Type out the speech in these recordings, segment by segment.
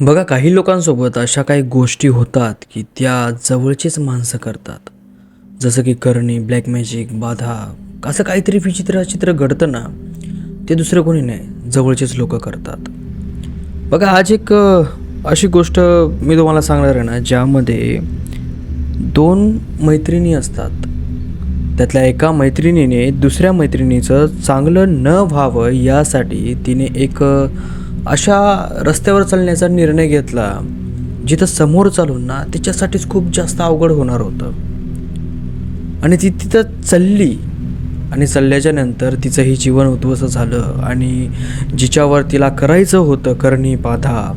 बघा काही लोकांसोबत अशा काही गोष्टी होतात की त्या जवळचीच माणसं करतात. जसं की करणी ब्लॅक मॅजिक बाधा असं काहीतरी विचित्र चित्र घडतं ना ते दुसरं कोणी नाही जवळचेच लोक करतात. बघा आज एक अशी गोष्ट मी तुम्हाला सांगणार आहे ना ज्यामध्ये दोन मैत्रिणी असतात. त्यातल्या एका मैत्रिणीने दुसऱ्या मैत्रिणीचं चांगलं न व्हावं यासाठी तिने एक अशा रस्त्यावर चालण्याचा निर्णय घेतला जिथं समोर चालून ना तिच्यासाठीच खूप जास्त अवघड होणार होतं. आणि ती तिथं चालली आणि चालल्याच्या नंतर तिचंही जीवन उद्ध्वस्त झालं आणि जिच्यावर तिला करायचं होतं करणी बाधा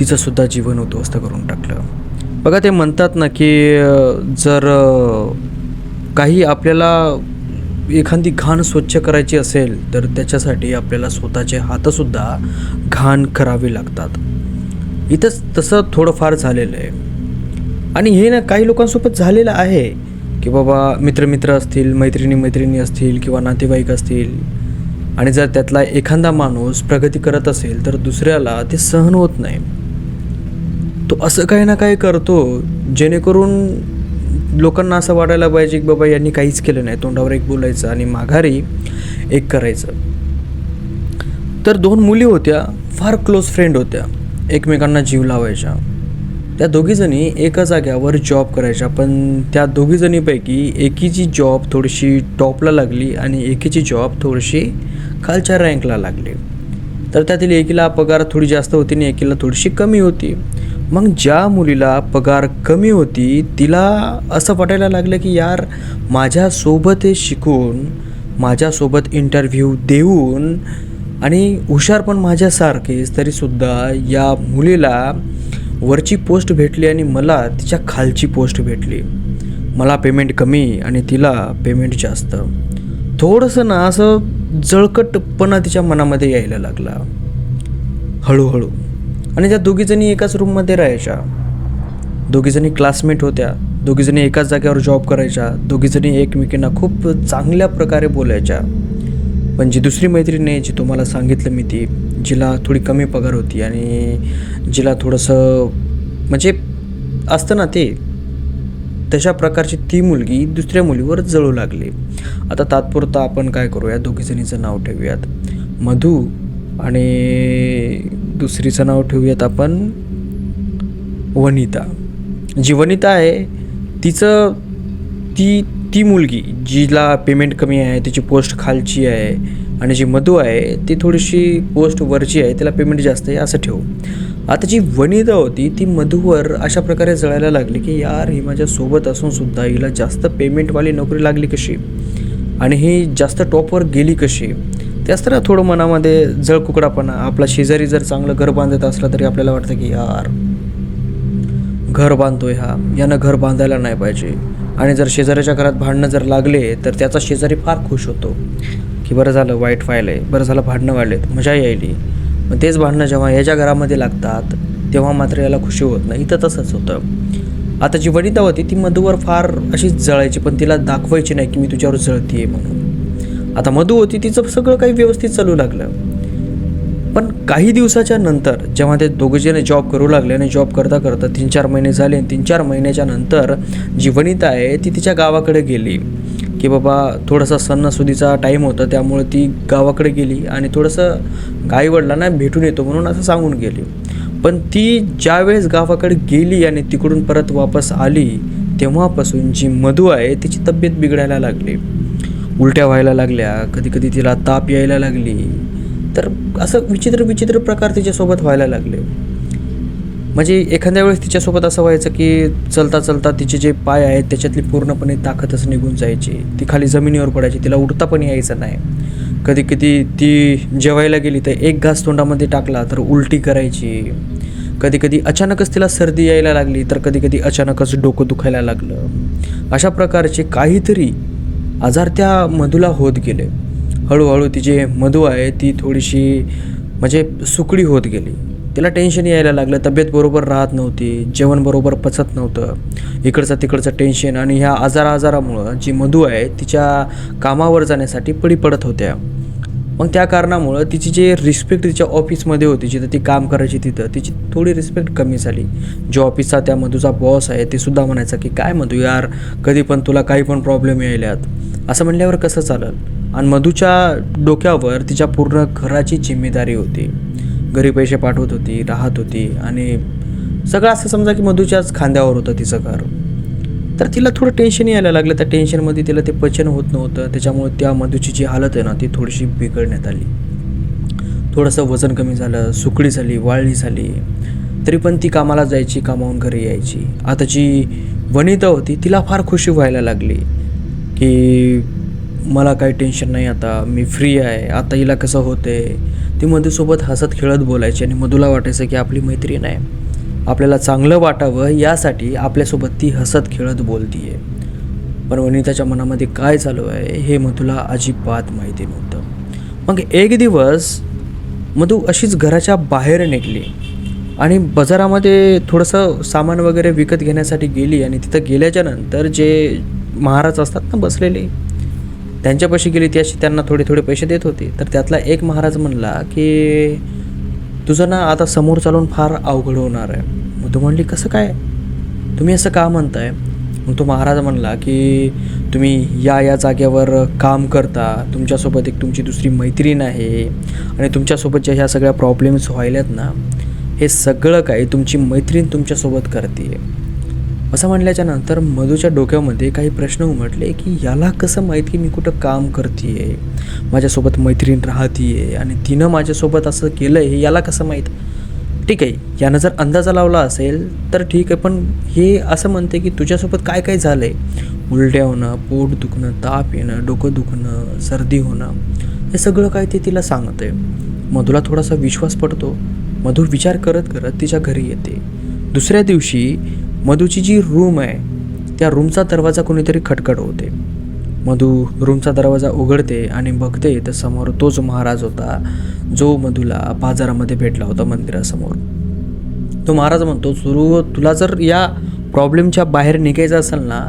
तिचंसुद्धा जीवन उद्ध्वस्त करून टाकलं. बघा ते म्हणतात ना की जर काही आपल्याला एखादी घाण स्वच्छ करायची असेल तर त्याच्यासाठी आपल्याला स्वतःचे हातसुद्धा घाण करावे लागतात. इथंच तसं थोडंफार झालेलं आहे. आणि हे ना काही लोकांसोबत झालेलं आहे की बाबा मित्रमित्र असतील मैत्रिणी मैत्रिणी असतील किंवा नातेवाईक असतील आणि जर त्यातला एखादा माणूस प्रगती करत असेल तर दुसऱ्याला ते सहन होत नाही. तो असं काही ना काही करतो जेणेकरून लोकांना असं वाटायला पाहिजे की बाबा यांनी काहीच केलं नाही. तोंडावर एक बोलायचं आणि माघारी एक करायचं. तर दोन मुली होत्या फार क्लोज फ्रेंड होत्या एकमेकांना जीव लावायच्या. त्या दोघीजणी एका जाग्यावर जॉब करायच्या पण त्या दोघीजणीपैकी एकीची जॉब थोडीशी टॉपला लागली आणि एकीची जॉब थोडीशी खालच्या रँकला लागली. तर त्यातील एकीला पगार थोडी जास्त होती आणि एकीला थोडीशी कमी होती. मग ज्या मुलीला पगार कमी होती तिला असं वाटायला लागलं की यार माझ्यासोबत हे शिकून माझ्यासोबत इंटरव्ह्यू देऊन आणि हुशार पण माझ्यासारखेच तरीसुद्धा या मुलीला वरची पोस्ट भेटली आणि मला तिच्या खालची पोस्ट भेटली. मला पेमेंट कमी आणि तिला पेमेंट जास्त. थोडंसं ना असं जळकटपणा तिच्या मनामध्ये यायला लागला. हळूहळू. आणि त्या दोघीजणी एकाच रूममध्ये राहायच्या दोघीजणी क्लासमेट होत्या दोघीजणी एकाच जागेवर जॉब करायच्या दोघीजणी एकमेकींना खूप चांगल्या प्रकारे बोलायच्या. पण जी दुसरी मैत्रीण आहे जी तुम्हाला सांगितलं मी ती जिला थोडी कमी पगार होती आणि जिला थोडंसं म्हणजे असतं ना ते तशा प्रकारची ती मुलगी दुसऱ्या मुलीवर जळू लागली. आता तात्पुरता आपण काय करूया दोघीजणीचं नाव ठेवूयात. मधू आणि दुसरीचं नाव ठेवूयात आपण वनिता. जी वनिता आहे तिचं ती ती मुलगी जिला पेमेंट कमी आहे तिची पोस्ट खालची आहे आणि जी मधू आहे ती थोडीशी पोस्ट वरची आहे तिला पेमेंट जास्त आहे असं ठेवू. आता जी वनिता होती ती मधूवर अशा प्रकारे जळायला लागली की यार ही माझ्यासोबत असूनसुद्धा हिला जास्त पेमेंटवाली नोकरी लागली कशी? आणि ही जास्त टॉपवर गेली कशी? ते असतं ना थोडं मनामध्ये जळकुकडापणा. आपला शेजारी जर चांगलं घर बांधत असलं तरी आपल्याला वाटतं की यार घर बांधतोय हा. यानं घर बांधायला नाही पाहिजे. आणि जर शेजाऱ्याच्या घरात भांडणं जर लागले तर त्याचा शेजारी फार खुश होतो. की बरं झालं वाईट व्हायलं आहे बरं झालं भांडणं वाढलेत मजा यायली. मग तेच भांडणं जेव्हा याच्या घरामध्ये लागतात तेव्हा मात्र याला खुशी होत नाही. इथं तसंच होतं. आता जी वनिता होती ती मधूवर फार अशीच जळायची पण तिला दाखवायची नाही की मी तुझ्यावर जळतीये म्हणून. आता मधू होती तिचं सगळं काही व्यवस्थित चालू लागलं. पण काही दिवसाच्या नंतर जेव्हा ते दोघेजण जॉब करू लागले आणि जॉब करता करता तीन चार महिने झाले आणि तीन चार महिन्याच्या नंतर जी वनिता आहे ती तिच्या गावाकडे गेली. की बाबा थोडासा सणासुदीचा टाईम होता त्यामुळे ती गावाकडे गेली आणि थोडंसं आईवडिलांना भेटून येतो म्हणून असं सांगून गेली. पण ती ज्यावेळेस गावाकडे गेली आणि तिकडून परत वापस आली तेव्हापासून जी मधू आहे तिची तब्येत बिघडायला लागली. उलट्या व्हायला लागल्या कधी कधी तिला ताप यायला लागली. तर असं विचित्र विचित्र प्रकार तिच्यासोबत व्हायला लागले. म्हणजे एखाद्या वेळेस तिच्यासोबत असं व्हायचं की चलता चलता तिचे जे पाय आहेत त्याच्यातली पूर्णपणे ताकदच निघून जायची. ती खाली जमिनीवर पडायची तिला उठता पण यायचं नाही. कधी कधी ती जेवायला गेली तर एक घास तोंडामध्ये टाकला तर उलटी करायची. कधी कधी अचानकच तिला सर्दी यायला लागली तर कधी कधी अचानकच डोकं दुखायला लागलं. अशा प्रकारचे काहीतरी आजार त्या मधूला होत गेले. हळूहळू तिचे मधू आहे ती थोडीशी म्हणजे सुकडी होत गेली. तिला टेन्शन यायला लागलं. तब्येत बरोबर राहत नव्हती जेवण बरोबर पचत नव्हतं. इकडचं तिकडचं टेन्शन आणि ह्या आजार आजारामुळं जी मधू आहे तिच्या कामावर जाण्यासाठी पडी पडत होत्या. मग त्या कारणामुळं तिची जे रिस्पेक्ट तिच्या ऑफिसमध्ये होती जिथं ती काम करायची तिथं तिची थोडी रिस्पेक्ट कमी झाली. जो ऑफिसचा त्या मधूचा बॉस आहे ते सुद्धा म्हणायचा की काय मधू यार कधी पण तुला काही पण प्रॉब्लेम यायल्यात असं म्हणल्यावर कसं चालेल? आणि मधूच्या डोक्यावर तिच्या पूर्ण घराची जिम्मेदारी होती. घरी पैसे पाठवत होती राहत होती आणि सगळं असं समजा की मधूच्याच खांद्यावर होतं तिचं घर. तर तिला थोडं टेन्शन यायला लागलं. त्या टेन्शनमध्ये तिला ते पचन होत नव्हतं. त्याच्यामुळे त्या मधूची जी हालत आहे ना ती थोडीशी बिघडण्यात आली. थोडंसं वजन कमी झालं सुकडी झाली वाळली झाली. तरी पण ती कामाला जायची कामावून घरी यायची. आता जी वनिता होती तिला फार खुशी व्हायला लागली की मला काही टेन्शन नाही आता मी फ्री आहे. आता हिला कसं होते ती मधूसोबत हसत खेळत बोलायची आणि मधूला वाटायचं की आपली मैत्रीण आहे. आपल्याला चांगलं वाटावं यासाठी आपल्यासोबत ती हसत खेळत बोलतीये. पण वनिताच्या मनामध्ये काय चालू आहे हे मधूला अजिबात माहिती नव्हतं. मग एक दिवस मधू अशीच घराच्या बाहेर निघली आणि बाजारामध्ये थोडंसं सामान वगैरे विकत घेण्यासाठी गेली आणि तिथं गेल्याच्यानंतर जे महाराज असतात ना बसलेले त्यांच्यापाशी गेली ती अशी त्यांना थोडे थोडे पैसे देत होते. तर त्यातला एक महाराज म्हणला की तुझं ना आता समोर चालून फार अवघड होणार आहे. मग तू म्हणली कसं काय? तुम्ही असं का म्हणताय? मग तो महाराज म्हणला की तुम्ही या या जागेवर काम करता. तुमच्यासोबत एक तुमची दुसरी मैत्रीण आहे आणि तुमच्यासोबत ज्या ह्या सगळ्या प्रॉब्लेम्स व्हायल्यात ना हे सगळं काही तुमची मैत्रीण तुमच्यासोबत करते असं म्हणल्याच्या नंतर मधूच्या डोक्यामध्ये काही प्रश्न उमटले की याला कसं माहीत की मी कुठं काम करते माझ्यासोबत मैत्रीण राहतीये आणि तिनं माझ्यासोबत असं केलं आहे हे याला कसं माहीत? ठीक आहे यानं जर अंदाजा लावला असेल तर ठीक आहे पण हे असं म्हणते की तुझ्यासोबत काय काय झालं आहे उलट्या होणं पोट दुखणं ताप येणं डोकं दुखणं सर्दी होणं हे सगळं काय ते तिला सांगते मधूला थोडासा विश्वास पडतो. मधू विचार करत करत तिच्या घरी येते. दुसऱ्या दिवशी मधूची जी रूम आहे त्या रूमचा दरवाजा कोणीतरी खटखट होते मधू रूमचा दरवाजा उघडते आणि बघते तर समोर तोच महाराज होता जो मधूला बाजारामध्ये भेटला होता मंदिरासमोर. तो महाराज म्हणतो सुरू तुला जर या प्रॉब्लेमच्या बाहेर निघायचं असेल ना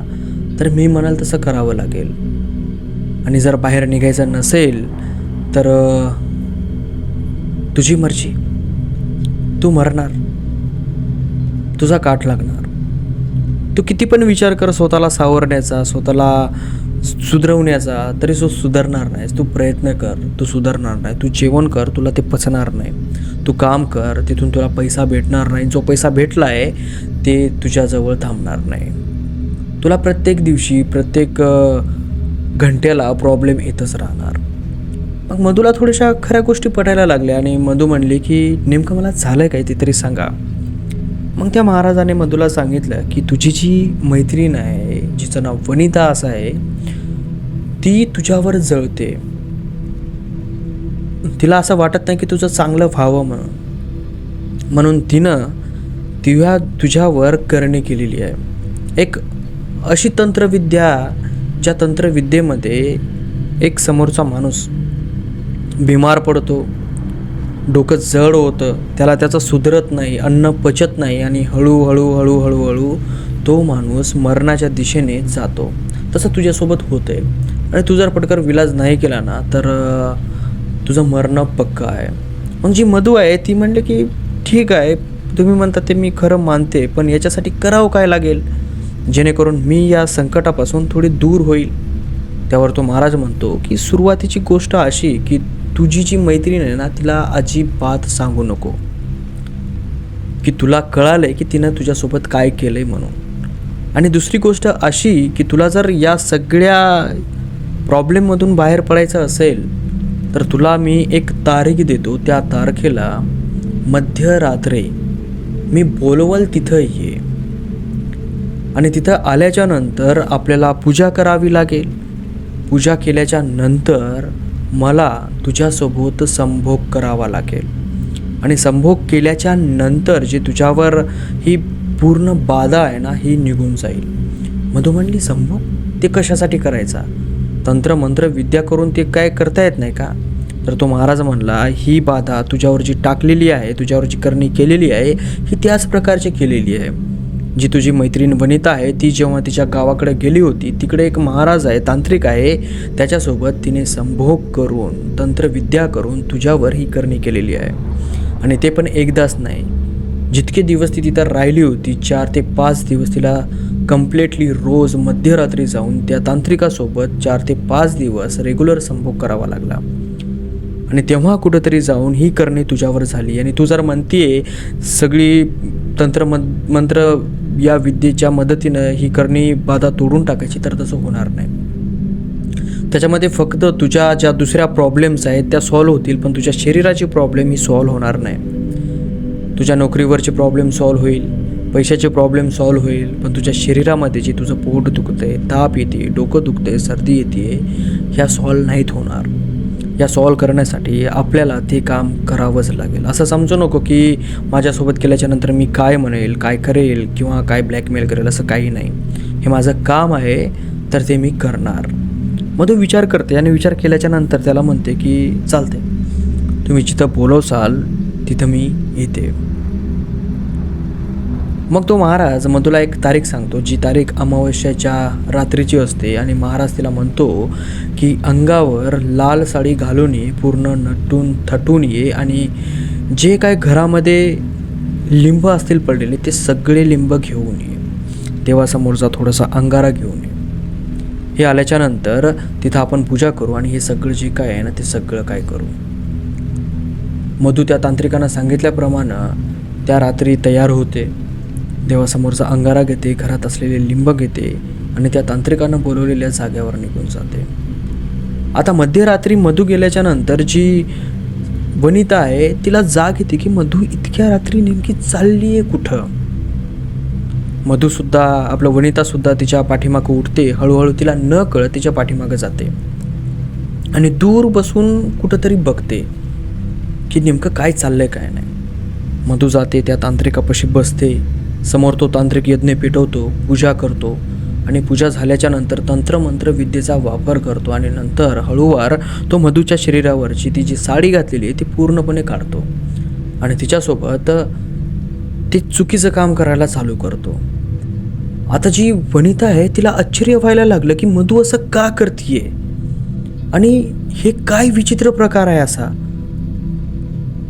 तर मी म्हणाल तसं करावं लागेल. आणि जर बाहेर निघायचं नसेल तर तुझी मर्जी. तू मरणार. तुझा काठ लागणार. तू किती पण विचार कर स्वतःला सावरण्याचा स्वतःला सुधरवण्याचा तरी तो सुधारणार नाहीस तू प्रयत्न कर तू सुधारणार नाही. तू जेवण कर तुला ते पचणार नाही. तू काम कर तिथून तुला पैसा भेटणार नाही. जो पैसा भेटला आहे ते तुझ्याजवळ थांबणार नाही. तुला प्रत्येक दिवशी प्रत्येक घंट्याला प्रॉब्लेम येतच राहणार. मग मधूला थोड्याशा खऱ्या गोष्टी पटायला लागल्या आणि मधू म्हणली की नेमकं मला झालं आहे काय ते तरी सांगा. मग त्या महाराजाने मधूला सांगितलं की तुझी जी मैत्रीण आहे जिचं नाव वनिता असं आहे ती तुझ्यावर जळते. तिला असं वाटत नाही की तुझं चांगलं व्हावं म्हणून. म्हणून तिनं तिव्या तुझ्यावर करणी केलेली आहे. एक अशी तंत्रविद्या ज्या तंत्रविद्येमध्ये एक समोरचा माणूस बिमार पडतो डोकं जड होतं त्याला त्याचं सुधरत नाही अन्न पचत नाही आणि हळूहळू हळूहळू हळू तो माणूस मरणाच्या दिशेने जातो. तसं तुझ्यासोबत होतं आहे आणि तू जर पटकर विलाज नाही केला ना तर तुझं मरणं पक्का आहे. मग जी मधू आहे ती म्हणले की ठीक आहे तुम्ही म्हणता ते मी खरं मानते पण याच्यासाठी करावं काय लागेल? जेणेकरून मी या संकटापासून थोडी दूर होईल. त्यावर तो महाराज म्हणतो की सुरुवातीची गोष्ट अशी की तुझी जी मैत्रीण आहे ना तिला अजिबात सांगू नको. की तुला कळालं आहे की तिनं तुझ्यासोबत काय केलं आहे म्हणून. आणि दुसरी गोष्ट अशी की तुला जर या सगळ्या प्रॉब्लेममधून बाहेर पडायचं असेल तर तुला मी एक तारीख देतो. त्या तारखेला मध्यरात्री मी बोलवल तिथं ये. आणि तिथं आल्याच्यानंतर आपल्याला पूजा करावी लागेल. पूजा केल्याच्यानंतर मला तुझ्यासोबत संभोग करावा लागेल. आणि संभोग केल्याच्यानंतर जे तुझ्यावर ही पूर्ण बाधा आहे ना ही निघून जाईल. मधू म्हणली संभोग? ते कशासाठी करायचा? तंत्रमंत्र विद्या करून ते काय करता येत नाही का? तर तो महाराज म्हणला ही बाधा तुझ्यावर जी टाकलेली आहे तुझ्यावर जी करणी केलेली आहे ही त्याच प्रकारची केलेली आहे. जी तुझी मैत्रीण वनिता आहे ती जेव्हा तिच्या गावाकडे गेली होती तिकडे एक महाराज आहे तांत्रिक आहे त्याच्यासोबत तिने संभोग करून तंत्रविद्या करून तुझ्यावर ही करणी केलेली आहे. आणि ते पण एकदाच नाही. जितके दिवस ती तिथं राहिली होती चार ते पाच दिवस तिला कम्प्लिटली रोज मध्यरात्री जाऊन त्या तांत्रिकासोबत चार ते पाच दिवस रेग्युलर संभोग करावा लागला. आणि तेव्हा कुठंतरी जाऊन ही करणी तुझ्यावर झाली. आणि तू जर म्हणतीये सगळी तंत्र मंत्र या विद्येच्या मदतीनं ही करणी बाधा तोडून टाकायची तर तसं होणार नाही. त्याच्यामध्ये फक्त तुझ्या ज्या दुसऱ्या प्रॉब्लेम्स आहेत त्या सॉल्व्ह होतील पण तुझ्या शरीराची प्रॉब्लेम ही सॉल्व्ह होणार नाही. तुझ्या नोकरीवरचे प्रॉब्लेम सॉल्व्ह होईल पैशाचे प्रॉब्लेम सॉल्व्ह होईल पण तुझ्या शरीरामध्ये जे तुझं पोट दुखतंय ताप येते डोकं दुखतंय सर्दी येते ह्या सॉल्व्ह नाहीत होणार. या सॉल्व करण्यासाठी आपल्याला ते काम करावंच लागेल. असं समजू नको की माझ्यासोबत केल्याच्यानंतर मी काय म्हणेल काय करेल किंवा काय ब्लॅकमेल करेल असं काही नाही. हे माझं काम आहे तर ते मी करणार. मग तो विचार करते आणि विचार केल्याच्यानंतर त्याला म्हणते की चालते तुम्ही जिथं बोलवसाल तिथं मी येते. मग तो महाराज मग तुला एक तारीख सांगतो जी तारीख अमावस्याच्या रात्रीची असते आणि महाराज तिला म्हणतो की अंगावर लाल साडी घालून ये पूर्ण नटून थटून ये आणि जे काय घरामध्ये लिंब असतील पडलेले ते सगळे लिंब घेऊन ये. देवासमोरचा थोडासा अंगारा घेऊन ये. हे आल्याच्यानंतर तिथं आपण पूजा करू आणि हे सगळं जे काय आहे ना ते सगळं काय करू. मधू त्या तांत्रिकांना सांगितल्याप्रमाणे त्या रात्री तयार होते. देवासमोरचा अंगारा घेते घरात असलेले लिंब घेते आणि त्या तांत्रिकानं बोलवलेल्या जाग्यावर निघून जाते. आता मध्यरात्री मधू गेल्याच्यानंतर जी वनिता आहे तिला जाग येते की मधू इतक्या रात्री नेमकी चालली आहे कुठं? मधूसुद्धा आपलं वनितासुद्धा तिच्या पाठीमागं उठते हळूहळू तिला न कळत तिच्या पाठीमागं जाते. आणि दूर बसून कुठंतरी बघते की नेमकं काय चाललं आहे काय नाही. मधू जाते त्या तांत्रिकापाशी बसते समोर तो तांत्रिक यज्ञ पेटवतो पूजा करतो आणि पूजा झाल्याच्यानंतर तंत्रमंत्र विद्येचा वापर करतो आणि नंतर हळूवार तो मधूच्या शरीरावरची ती जी साडी घातलेली आहे ती पूर्णपणे काढतो. आणि तिच्यासोबत ते चुकीचं काम करायला चालू करतो. आता जी वनिता आहे तिला आश्चर्य व्हायला लागलं की मधू असं का करतीये? आणि हे काय विचित्र प्रकार आहे असा?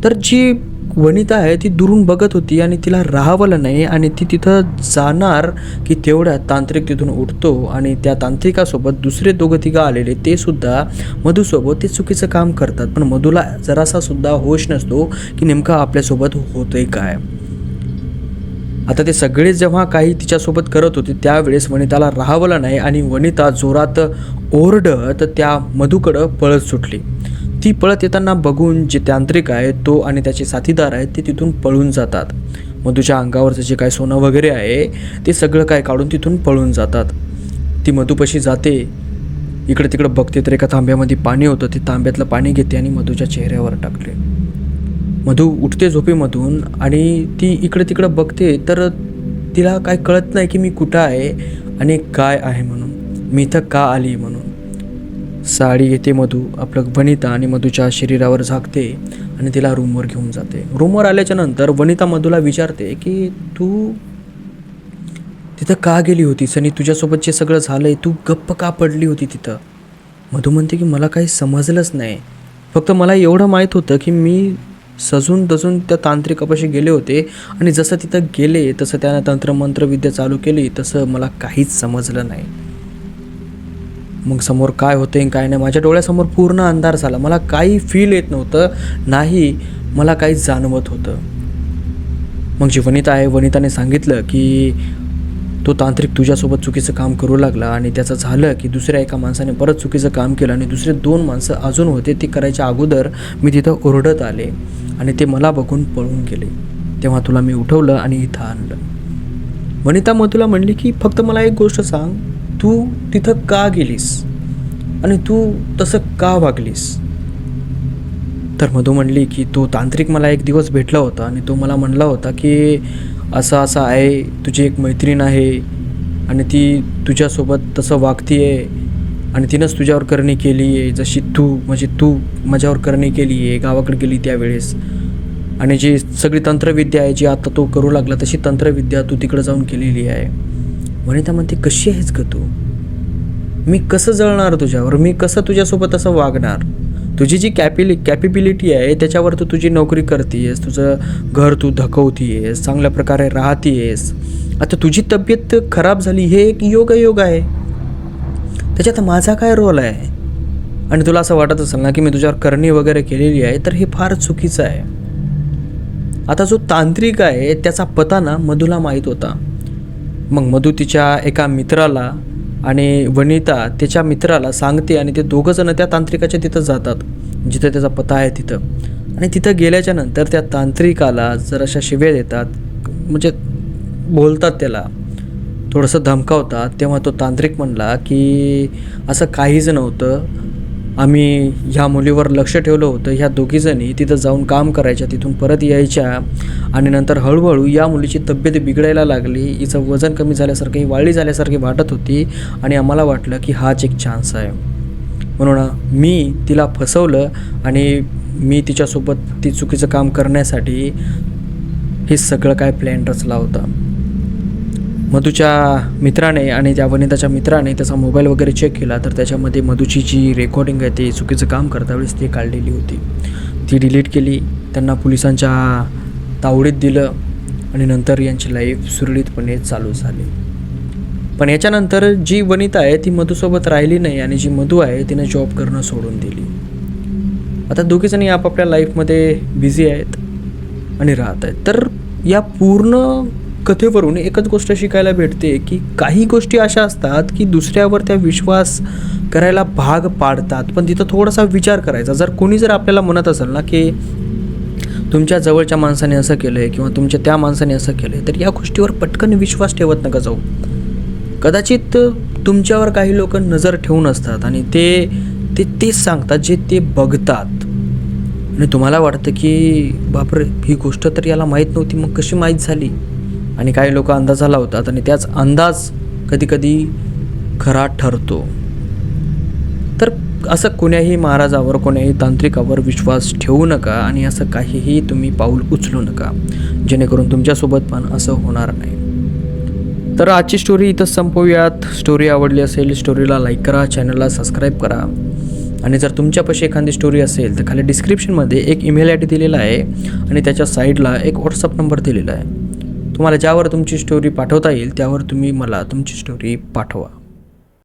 तर जी वनिता आहे ती दुरून बघत होती आणि तिला राहावलं नाही आणि ती तिथं जाणार की तेवढ्या तांत्रिक तिथून उठतो आणि त्या तांत्रिकासोबत दुसरे दोघं तिघं आलेले ते सुद्धा मधूसोबत ते चुकीचं काम करतात. पण मधूला जरासा सुद्धा होश नसतो की नेमकं आपल्यासोबत होतंय काय. आता ते सगळे जेव्हा काही तिच्यासोबत करत होते त्यावेळेस वनिताला राहावलं नाही आणि वनिता जोरात ओरडत त्या मधूकडं पळत सुटली. ती पळत येताना बघून जे तांत्रिक आहे तो आणि त्याचे साथीदार आहेत ते तिथून पळून जातात. मधूच्या अंगावरचं जे काय सोनं वगैरे आहे ते सगळं काय काढून तिथून पळून जातात. ती मधूपाशी जाते. इकडे तिकडे बघते तर एका तांब्यामध्ये पाणी होतं ते तांब्यातलं पाणी घेते आणि मधूच्या चेहऱ्यावर टाकले मधू उठते झोपेमधून आणि ती इकडे तिकडे बघते तर तिला काय कळत नाही की मी कुठं आहे आणि काय आहे म्हणून. मी इथं का आली म्हणून. साडी घेते मधू आपलं वनिता आणि मधूच्या शरीरावर झाकते आणि तिला रूमवर घेऊन जाते. रूमवर आल्याच्यानंतर वनिता मधूला विचारते की तू तिथं का गेली होतीस आणि तुझ्यासोबत जे सगळं झालंय? तू गप्प का पडली होती तिथं? मधू म्हणते की मला काही समजलंच नाही. फक्त मला एवढं माहीत होतं की मी सजून दजून त्या तांत्रिकापाशी गेले होते आणि जसं तिथं गेले तसं त्यानं तंत्रमंत्रविद्या चालू केली तसं मला काहीच समजलं नाही. मग समोर काय होतं काय नाही माझ्या डोळ्यासमोर पूर्ण अंधार झाला. मला काही फील येत नव्हतं नाही मला काही जाणवत होतं. मग जी वनिता आहे वनिताने सांगितलं की तो तांत्रिक तुझ्यासोबत चुकीचं काम करू लागला आणि त्याचं झालं की दुसऱ्या एका माणसाने परत चुकीचं काम केलं आणि दुसरे दोन माणसं अजून होते ते करायच्या अगोदर मी तिथं ओरडत आले आणि ते मला बघून पळून गेले. तेव्हा तुला मी उठवलं आणि इथं आणलं. वनिता मग तुला म्हणली की फक्त मला एक गोष्ट सांग. तू तिथं का गेलीस? आणि तू तसं का वागलीस? तर मधू म्हणली की तो तांत्रिक मला एक दिवस भेटला होता आणि तो मला म्हणला होता की असं असं आहे तुझी एक मैत्रीण आहे आणि ती तुझ्यासोबत तसं वागती आहे आणि तिनंच तुझ्यावर करणी केली आहे जशी तू म्हणजे तू माझ्यावर करणी केली आहे गावाकडे गेली त्यावेळेस. आणि जी सगळी तंत्रविद्या आहे जी आता तो करू लागला तशी तंत्रविद्या तू तिकडं जाऊन केलेली आहे. वनिता म्हणते कशी आहेस ग तू? मी कसं जळणार तुझ्यावर? मी कसं तुझ्यासोबत असं वागणार? तुझी जी कॅपिलि कॅपेबिलिटी आहे त्याच्यावर तू तुझी नोकरी करतेस तुझं घर तू धकवतीयस चांगल्या प्रकारे राहतीयस. आता तुझी तब्येत खराब झाली हे एक योगायोग आहे. त्याच्यात माझा काय रोल आहे? आणि तुला असं वाटत असेल ना की मी तुझ्यावर करणी वगैरे केलेली आहे तर हे फार चुकीचं आहे. आता जो तांत्रिक आहे त्याचा पता ना मधूला माहीत होता. मग मधू तिच्या एका मित्राला आणि वनिता त्याच्या मित्राला सांगते आणि ते दोघंजणं त्या तांत्रिकाच्या तिथं जातात जिथं त्याचा पता आहे तिथं. आणि तिथं गेल्याच्यानंतर त्या तांत्रिकाला जराशा शिव्या देतात म्हणजे बोलतात त्याला. थोडंसं धमकावतात तेव्हा तो तांत्रिक म्हणला की असं काहीच नव्हतं. आम्ही ह्या मुलीवर लक्ष ठेवलं होतं. ह्या दोघीजणी तिथं जाऊन काम करायच्या तिथून परत यायच्या आणि नंतर हळूहळू या मुलीची तब्येत बिघडायला लागली. हिचं वजन कमी झाल्यासारखं ही वाळली झाल्यासारखी वाटत होती आणि आम्हाला वाटलं की हाच एक चान्स आहे. म्हणून मी तिला फसवलं आणि मी तिच्यासोबत ती चुकीचं काम करण्यासाठी हे सगळं काय प्लॅन रचला होता. मधूच्या मित्राने आणि त्या वनिताच्या मित्राने त्याचा मोबाईल वगैरे चेक केला तर त्याच्यामध्ये मधूची जी रेकॉर्डिंग आहे ती चुकीचं काम करता वेळेस ती काढलेली होती. ती डिलीट केली त्यांना पोलिसांच्या तावडीत दिलं आणि नंतर यांची लाईफ सुरळीतपणे चालू झाली. पण याच्यानंतर जी वनिता आहे ती मधूसोबत राहिली नाही आणि जी मधू आहे तिने जॉब करणं सोडून दिली. आता दोघीजणी आपापल्या लाईफमध्ये बिझी आहेत आणि राहत आहेत. तर या पूर्ण कथेवरून एकच गोष्ट शिकायला भेटते की काही गोष्टी अशा असतात की दुसऱ्यावर त्या विश्वास करायला भाग पाडतात. पण तिथं थोडासा विचार करायचा. जर कोणी जर आपल्याला म्हणत असेल ना की तुमच्या जवळच्या माणसाने असं केलं आहे किंवा तुमच्या त्या माणसाने असं केलं आहे तर या गोष्टीवर पटकन विश्वास ठेवत नका जाऊ. कदाचित तुमच्यावर काही लोक नजर ठेवून असतात आणि ते ते तेच सांगतात जे ते बघतात. आणि तुम्हाला वाटतं की बापरे ही गोष्ट तर याला माहीत नव्हती मग कशी माहीत झाली? आणि काही लोक अंदाजा लावतात आणि त्याच अंदाज कधीकधी खरा ठरतो. तर असं कोण्याही महाराजावर कोण्याही तांत्रिकावर विश्वास ठेवू नका आणि असं काहीही तुम्ही पाऊल उचलू नका. जेणेकरून तुमच्यासोबत पण असं होणार नाही. तर आजची स्टोरी इथं संपवूयात. स्टोरी आवडली असेल स्टोरीला लाईक करा चॅनलला सबस्क्राईब करा. आणि जर तुमच्यापाशी एखादी स्टोरी असेल तर खाली डिस्क्रिप्शनमध्ये एक ईमेल आय डी दिलेला आहे आणि त्याच्या साईडला एक व्हॉट्सअप नंबर दिलेला आहे. तुम्हाला ज्यावर तुमची स्टोरी पाठवता येईल त्यावर तुम्ही मला तुमची स्टोरी पाठवा.